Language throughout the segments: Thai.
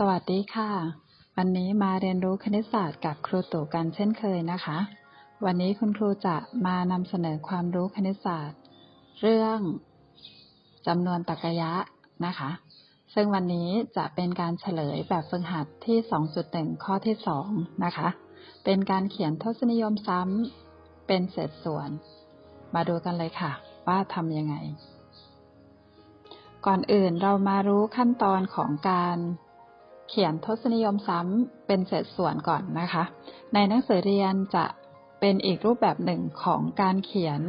สวัสดีค่ะ วันนี้มาเรียนรู้คณิตศาสตร์กับครูตู่กันเช่นเคยนะคะ วันนี้คุณครูจะมานำเสนอความรู้คณิตศาสตร์ เรื่องจำนวนตรรกยะนะคะ ซึ่งวันนี้จะเป็นการเฉลยแบบฝึกหัดที่ 2.1 ข้อที่ 2 นะคะ เป็นการเขียนทศนิยมซ้ำเป็นเศษส่วน มาดูกันเลยค่ะ ว่าทำยังไง ก่อนอื่นเรามารู้ขั้นตอนของการ เขียนทศนิยมซ้ำเป็นเศษส่วนก่อนนะคะ ในหนังสือเรียนจะเป็นอีกรูปแบบหนึ่งของการเขียน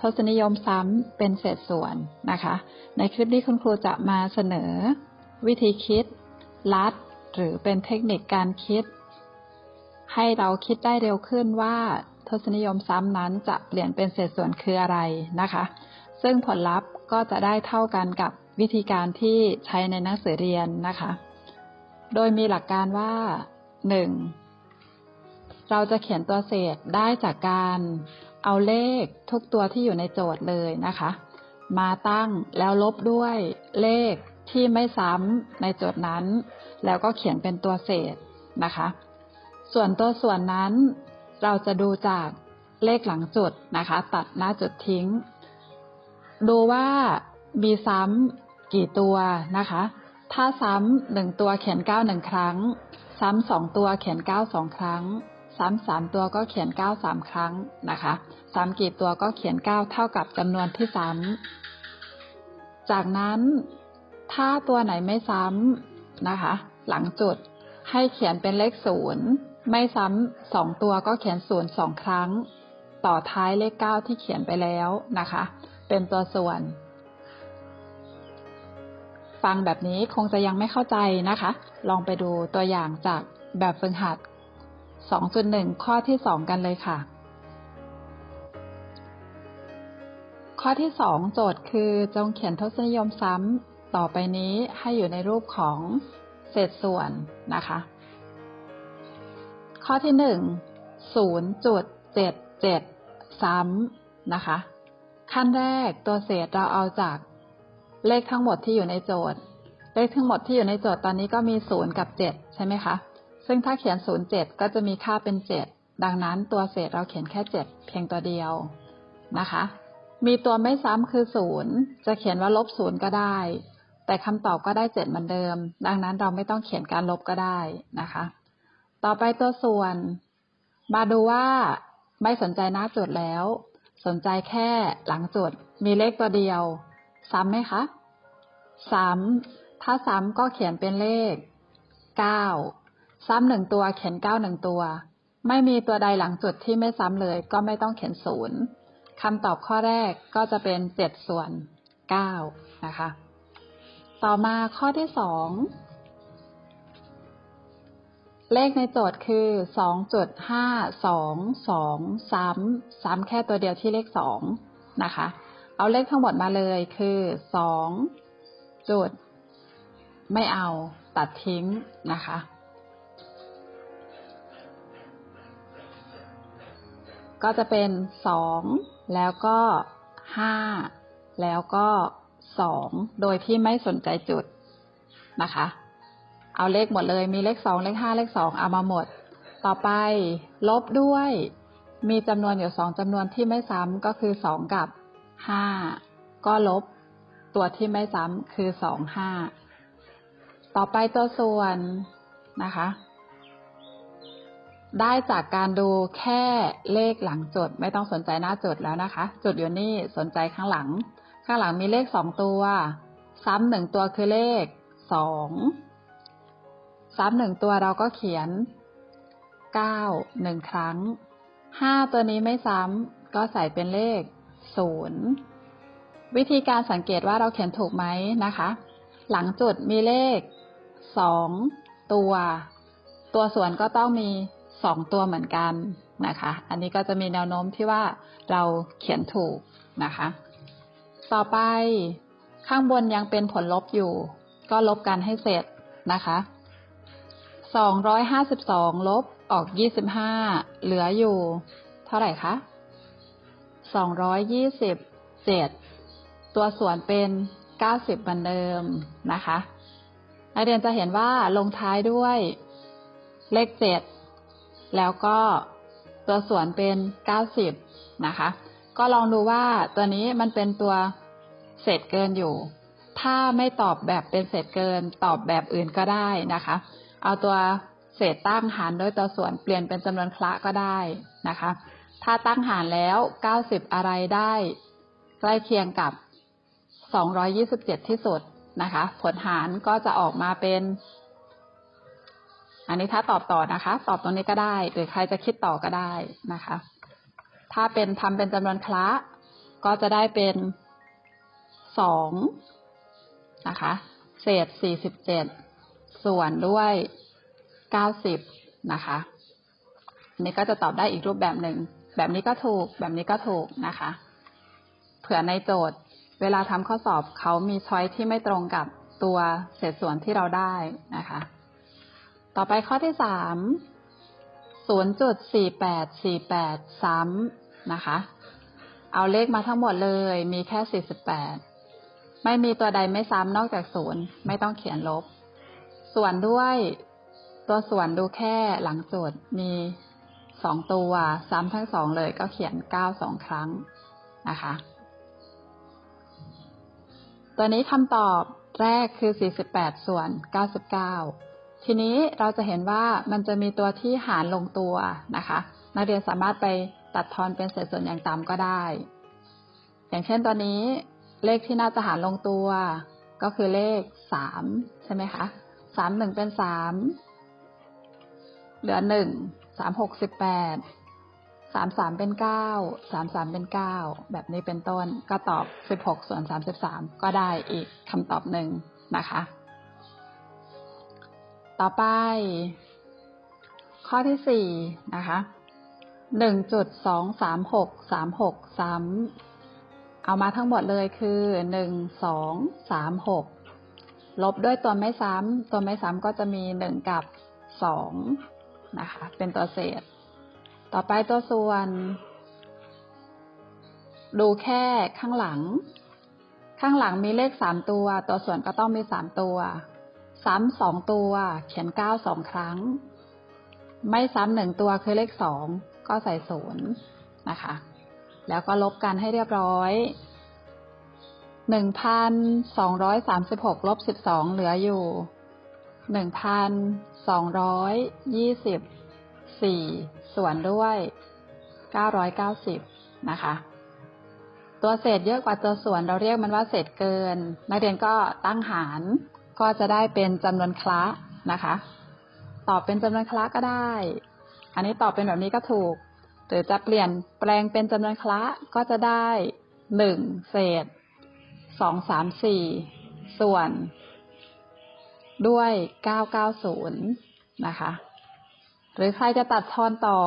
ทศนิยมซ้ำเป็นเศษส่วนนะคะ ในคลิปนี้คุณครูจะมาเสนอ วิธีคิด ลัด หรือเป็นเทคนิคการคิด ให้เราคิดได้เร็วขึ้นว่าทศนิยมซ้ำนั้นจะเปลี่ยนเป็นเศษส่วนคืออะไรนะคะ ซึ่งผลลัพธ์ก็จะได้เท่ากันกับวิธีการที่ใช้ในหนังสือเรียนนะคะ โดยมีหลักการว่า 1. เราจะเขียนตัวเศษได้จากการเอาเลขทุกตัวที่อยู่ในโจทย์เลยนะคะ มาตั้งแล้วลบด้วยเลขที่ไม่ซ้ำในโจทย์นั้น แล้วก็เขียนเป็นตัวเศษนะคะ ส่วนตัวส่วนนั้นเราจะดูจากเลขหลังจุดนะคะ ตัดหน้าจุดทิ้ง ดูว่ามีซ้ำกี่ตัวนะคะ ถ้าซ้ำหนึ่งตัวเขียนเก้าหนึ่งครั้ง ซ้ำสองตัวเขียนเก้าสองครั้ง ซ้ำสามตัวก็เขียนเก้าสามครั้งนะคะซ้ำกี่ตัวก็เขียนเก้าเท่ากับจำนวนที่ซ้ำจากนั้นถ้าตัวไหนไม่ซ้ำนะคะ หลังจุดให้เขียนเป็นเลขศูนย์ไม่ซ้ำสองตัวก็เขียนศูนย์สองครั้ง ต่อท้ายเลขเก้าที่เขียนไปแล้วนะคะ เป็นตัวส่วน ฟังแบบนี้คงจะยังไม่เข้าใจนะคะ ลองไปดูตัวอย่างจากแบบฝึกหัด 2.1 ข้อที่ 2 กันเลยค่ะ ข้อที่ 2 โจทย์คือจงเขียนทศนิยมซ้ำต่อไปนี้ให้อยู่ในรูปของเศษส่วนนะคะ ข้อที่ 1 0.77 ซ้ำนะคะ ขั้นแรกตัวเศษเราเอาจาก เลขทั้งหมดที่อยู่ในโจทย์ เลขทั้งหมดที่อยู่ในโจทย์ตอนนี้ก็มีศูนย์กับเจ็ดใช่ไหมคะ ซึ่งถ้าเขียนศูนย์เจ็ดก็จะมีค่าเป็นเจ็ดดังนั้นตัวเศษเราเขียนแค่เจ็ดเพียงตัวเดียวนะคะ มีตัวไม่ซ้ำคือศูนย์จะเขียนว่าลบศูนย์ก็ได้ แต่คำตอบก็ได้เจ็ดเหมือนเดิม ดังนั้นเราไม่ต้องเขียนการลบก็ได้นะคะ ต่อไปตัวส่วน มาดูว่าไม่สนใจหน้าจุดแล้ว สนใจแค่หลังจุดมีเลขตัวเดียว ซ้ำไหมคะซ้ำถ้าซ้ำก็เขียนเป็นเลขเก้าซ้ำหนึ่งตัวเขียนเก้าหนึ่งตัว ไม่มีตัวใดหลังจุดที่ไม่ซ้ำเลย ก็ไม่ต้องเขียนศูนย์คำตอบข้อแรกก็จะเป็นเจ็ดส่วนเก้านะคะ ต่อมาข้อที่สองเลขในโจทย์คือสองจุดห้าสองสองซ้ำ ซ้ำแค่ตัวเดียวที่เลขสองนะคะ เอาเลขทั้งหมดมาเลยคือสองจุด ไม่เอาตัดทิ้งนะคะ ก็จะเป็นสองแล้วก็ห้าแล้วก็สองโดยที่ไม่สนใจจุดนะคะ เอาเลขหมดเลยมีเลขสองเลขห้าเลขสองเอามาหมด ต่อไปลบด้วย มีจำนวนอยู่สองจำนวนที่ไม่ซ้ำก็คือสองกับ ห้าก็ลบ ตัวที่ไม่ซ้ำคือสองห้าต่อไปตัวส่วนนะคะ ได้จากการดูแค่เลขหลังจด ไม่ต้องสนใจหน้าจดแล้วนะคะจุดอยู่นี่สนใจข้างหลัง ข้างหลังมีเลขสองตัว ซ้ำหนึ่งตัวคือเลขสองซ้ำหนึ่งตัวเราก็เขียนเก้าหนึ่งครั้งห้าตัวนี้ไม่ซ้ำก็ใส่เป็นเลข ศูนย์วิธีการสังเกตว่าเราเขียนถูกไหมนะคะ หลังจุดมีเลขสองตัว ตัวส่วนก็ต้องมีสองตัวเหมือนกันนะคะ อันนี้ก็จะมีแนวโน้มที่ว่าเราเขียนถูกนะคะ ต่อไปข้างบนยังเป็นผลลบอยู่ ก็ลบกันให้เสร็จนะคะสองร้อยห้าสิบสองลบออกยี่สิบห้าเหลืออยู่ เท่าไหร่คะ สองร้อยยี่สิบเจ็ดตัวส่วนเป็นเก้าสิบเหมือนเดิมนะคะนักเรียนจะเห็นว่าลงท้ายด้วยเลขเจ็ดแล้วก็ตัวส่วนเป็นเก้าสิบนะคะ ก็ลองดูว่าตัวนี้มันเป็นตัวเศษเกินอยู่ ถ้าไม่ตอบแบบเป็นเศษเกิน ตอบแบบอื่นก็ได้นะคะ เอาตัวเศษตั้งหารด้วยตัวส่วนเปลี่ยนเป็นจำนวนคละก็ได้นะคะ ถ้าตั้งหารแล้วเก้าสิบอะไรได้ ใกล้เคียงกับสองร้อยี่สิบเจ็ดที่สุดนะคะ ผลหารก็จะออกมาเป็น อันนี้ถ้าตอบต่อนะคะ ตอบตรงนี้ก็ได้ หรือใครจะคิดต่อก็ได้นะคะ ถ้าเป็นทำเป็นจำนวนคละก็จะได้เป็นสองนะคะ เศษสี่สิบเจ็ดส่วนด้วยเก้าสิบนะคะนนี้ก็จะตอบได้อีกรูปแบบหนึ่ง แบบนี้ก็ถูก แบบนี้ก็ถูกนะคะ เผื่อในโจทย์ เวลาทำข้อสอบเขามีช้อยที่ไม่ตรงกับตัวเศษส่วนที่เราได้นะคะ ต่อไปข้อที่สามศูนย์จุดสี่แปดสี่แปดซ้ำนะคะ เอาเลขมาทั้งหมดเลย มีแค่สี่สิบแปดไม่มีตัวใดไม่ซ้ำนอกจากศูนย์ไม่ต้องเขียนลบ ส่วนด้วยตัวส่วนดูแค่หลังโจทย์มี สองตัว ซ้ำทั้งสองเลยก็เขียนเก้าสองครั้งนะคะ ตัวนี้คำตอบแรกคือ 48 ส่วน 99 ทีนี้เราจะเห็นว่ามันจะมีตัวที่หารลงตัวนะคะ นักเรียนสามารถไปตัดทอนเป็นเศษส่วนอย่างต่ำก็ได้ อย่างเช่นตัวนี้เลขที่น่าจะหารลงตัว ก็คือเลข 3 ใช่ไหมคะ 3 1 เป็น 3 เหลือ 1 3 6 18สามสามเป็นเก้าสามสามเป็นเก้าแบบนี้เป็นต้นก็ตอบสิบหกส่วนสามสิบสามก็ได้อีกคำตอบหนึ่งนะคะ ต่อไป ข้อที่สี่นะคะหนึ่งจุดสองสามหกสามหกซ้ำเอามาทั้งหมดเลยคือหนึ่งสองสามหกลบด้วยตัวไม่ซ้ำตัวไม่ซ้ำก็จะมีหนึ่งกับสอง นะคะ เป็นตัวเศษ ต่อไปตัวส่วน ดูแค่ข้างหลัง ข้างหลังมีเลขสามตัว ตัวส่วนก็ต้องมีสามตัว ซ้ำสองตัว เขียนเก้าสองครั้ง ไม่ซ้ำหนึ่งตัวคือเลขสองก็ใส่ศูนย์นะคะ แล้วก็ลบกันให้เรียบร้อยหนึ่งพันสองร้อยสามสิบหกลบสิบสองเหลืออยู่ หนึ่งพันสองร้อยยี่สิบสี่ส่วนด้วย990นะคะ ตัวเศษเยอะกว่าตัวส่วนเราเรียกมันว่าเศษเกิน นักเรียนก็ตั้งหารก็จะได้เป็นจำนวนคละนะคะ ตอบเป็นจำนวนคละก็ได้ อันนี้ตอบเป็นแบบนี้ก็ถูก หรือจะเปลี่ยนแปลงเป็นจำนวนคละก็จะได้หนึ่งเศษสองสามสี่ส่วน ด้วยเก้าเก้าศูนย์นะคะ หรือใครจะตัดทอนต่อ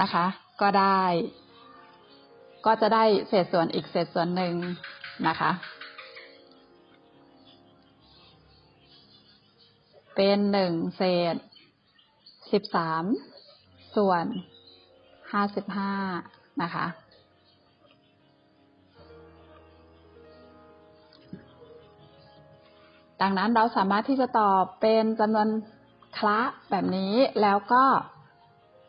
นะคะ ก็ได้ ก็จะได้เศษส่วนอีกเศษส่วนหนึ่งนะคะ เป็นหนึ่งเศษสิบสามส่วนห้าสิบห้านะคะ ดังนั้นเราสามารถที่จะตอบเป็นจำนวนคละแบบนี้แล้วก็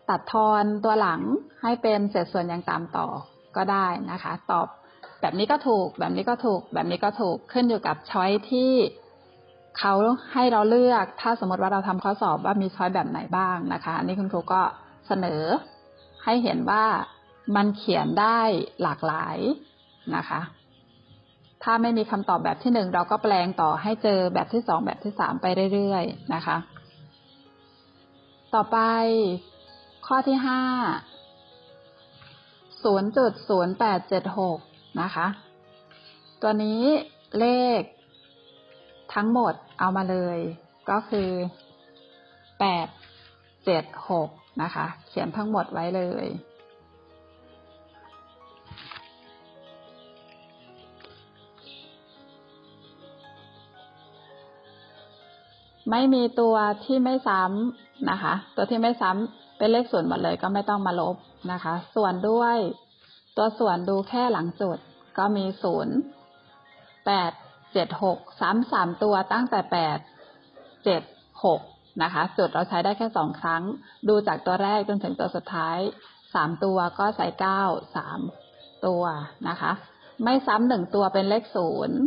ตัดทอนตัวหลังให้เป็นเศษส่วนอย่างตามต่อก็ได้นะคะ ตอบแบบนี้ก็ถูก แบบนี้ก็ถูก แบบนี้ก็ถูกขึ้นอยู่กับช้อยที่เขาให้เราเลือก ถ้าสมมติว่าเราทำข้อสอบว่ามีช้อยแบบไหนบ้างนะคะอันนี้คุณครูก็เสนอให้เห็นว่ามันเขียนได้หลากหลายนะคะ ถ้าไม่มีคำตอบแบบที่หนึ่งเราก็แปลงต่อให้เจอแบบที่สองแบบที่สามไปเรื่อยๆนะคะ ต่อไปข้อที่ห้าศูนย์จุดศูนย์แปดเจ็ดหกนะคะ ตัวนี้เลขทั้งหมดเอามาเลยก็คือแปดเจ็ดหกนะคะ เขียนทั้งหมดไว้เลย ไม่มีตัวที่ไม่ซ้ำนะคะ ตัวที่ไม่ซ้ำเป็นเลขส่วนหมดเลยก็ไม่ต้องมาลบนะคะ ส่วนด้วย ตัวส่วนดูแค่หลังจุดก็มีศูนย์แปดเจ็ดหกซ้ำสามตัวตั้งแต่แปดเจ็ดหกนะคะ จุดเราใช้ได้แค่สองครั้ง ดูจากตัวแรกจนถึงตัวสุดท้ายสามตัวก็ใส่เก้าสามตัวนะคะ ไม่ซ้ำหนึ่งตัวเป็นเลขศูนย์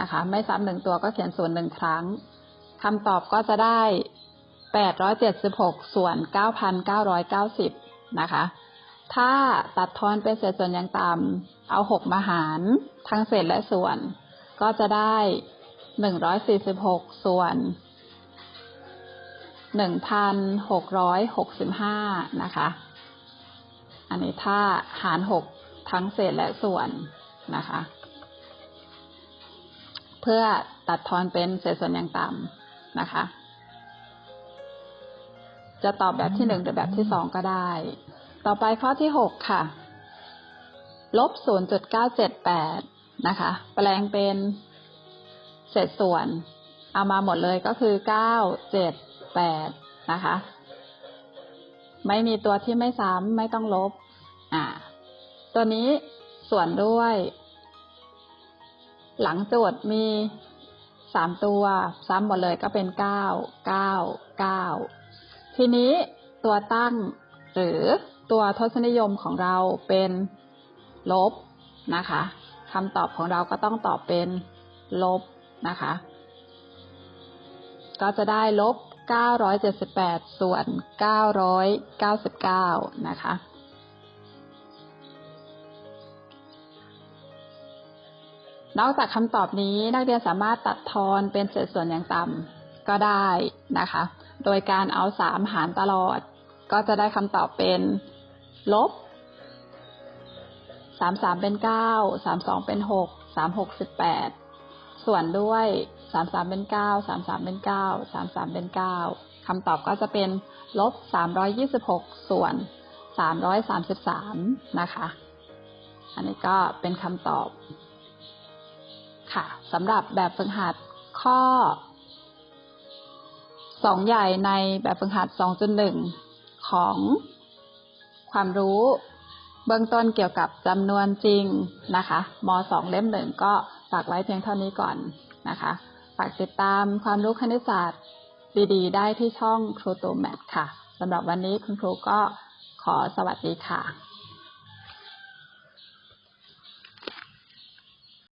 นะคะ ไม่ซ้ำหนึ่งตัวก็เขียนศูนย์หนึ่งครั้ง คำตอบก็จะได้แปดร้อยเจ็ดสิบหกส่วนเก้าพันเก้าร้อยเก้าสิบนะคะ ถ้าตัดทอนเป็นเศษส่วนอย่างต่ำเอาหกมาหารทั้งเศษและส่วน ก็จะได้หนึ่งร้อยสี่สิบหกส่วนหนึ่งพันหกร้อยหกสิบห้านะคะ อันนี้ถ้าหารหกทั้งเศษและส่วนนะคะ เพื่อตัดทอนเป็นเศษส่วนอย่างต่ำ นะคะ จะตอบแบบที่หนึ่งหรือแบบที่สองก็ได้ ต่อไปข้อที่หกค่ะ ลบศูนย์จุดเก้าเจ็ดแปดนะคะ แปลงเป็นเศษส่วน เอามาหมดเลยก็คือเก้าเจ็ดแปดนะคะ ไม่มีตัวที่ไม่ซ้ำไม่ต้องลบ อ่า ตัวนี้ส่วนด้วย หลังโจทย์มี สามตัว ซ้ำหมดเลยก็เป็นเก้าเก้าเก้าทีนี้ตัวตั้งหรือตัวทศนิยมของเราเป็นลบนะคะคำตอบของเราก็ต้องตอบเป็นลบนะคะ ก็จะได้ลบ 978 ส่วน 999 นะคะ นอกจากคำตอบนี้นักเรียนสามารถตัดทอนเป็นเศษส่วนอย่างต่ำก็ได้นะคะ โดยการเอา3หารตลอด ก็จะได้คำตอบเป็นลบ33เป็น9 32เป็น6 36 18ส่วนด้วย33เป็น9 33เป็น9 33เป็น9คำตอบก็จะเป็นลบ326ส่วน333นะคะ อันนี้ก็เป็นคำตอบ ค่ะสำหรับแบบฝึกหัดข้อสองใหญ่ในแบบฝึกหัด 2.1 ของความรู้เบื้องต้นเกี่ยวกับจำนวนจริงนะคะม 2 เล่มหนึ่งก็ฝากไว้เพียงเท่านี้ก่อนนะคะฝากติดตามความรู้คณิตศาสตร์ดีๆ ได้ที่ช่องครูตูแมทค่ะสำหรับวันนี้คุณครูก็ขอสวัสดีค่ะ